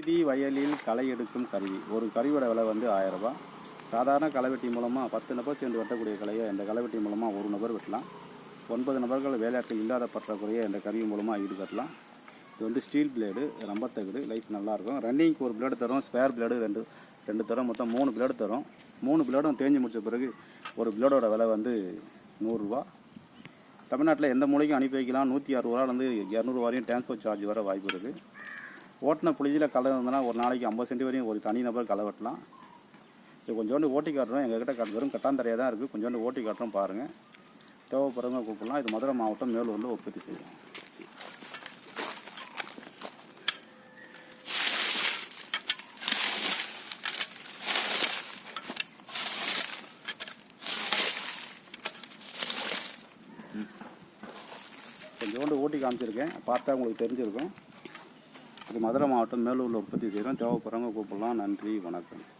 வீதி வயலில் களை எடுக்கும் கருவி. ஒரு கருவியோட விலை வந்து ஆயிரம் ரூபாய். சாதாரண களைவெட்டி மூலமாக பத்து நபர் சேர்ந்து வெட்டக்கூடிய கலையை இந்த களைவெட்டி மூலமாக ஒரு நபர் வெட்டலாம். ஒன்பது நபர்கள் வேலையாட்கள் இல்லாத பற்றாக்குறையை இந்த கருவி மூலமாக ஈடுகட்டலாம். இது வந்து ஸ்டீல் பிளேடு ரொம்ப தகுடு லைஃப் நல்லாயிருக்கும் ரன்னிங்க்கு ஒரு பிளேடு தரும் ஸ்பேர் பிளேடு ரெண்டு ரெண்டு தரும் மொத்தம் மூணு பிளேடு தரும். மூணு பிளேடும் தேஞ்சு முடிச்ச பிறகு ஒரு பிளேடோட விலை வந்து நூறுரூவா தமிழ்நாட்டில் எந்த மூலைக்கும் அனுப்பி வைக்கலாம். நூற்றி அறுபது ரூபாலேருந்து இரநூறுவா வரையும் டிரான்ஸ்போர்ட் சார்ஜ் வர வாய்ப்பு இருக்குது ஓட்டின புளியில் களை இருந்ததுன்னா ஒரு நாளைக்கு ஐம்பது சென்ட் வரையும் ஒரு தனி நபர் களை வெட்டலாம். இது கொஞ்சோண்டு ஓட்டி காட்டுறோம். எங்ககிட்ட கட் வெறும் கட்டாந்தரையாக தான் இருக்குது கொஞ்சோண்டு ஓட்டி காட்டுறோம் பாருங்கள் தேவைப்படுறவங்க கூப்பிடலாம். இது மதுரை மாவட்டம் மேலூரில் உற்பத்தி செய்யும் கொஞ்சோண்டு ஓட்டி காமிச்சிருக்கேன். பார்த்தா உங்களுக்கு தெரிஞ்சிருக்கும். இது மதுரை மாவட்டம் மேலூரில் உற்பத்தி செய்கிறோம். தேவைப்படுறவங்க கூப்பிடலாம். நன்றி. வணக்கம்.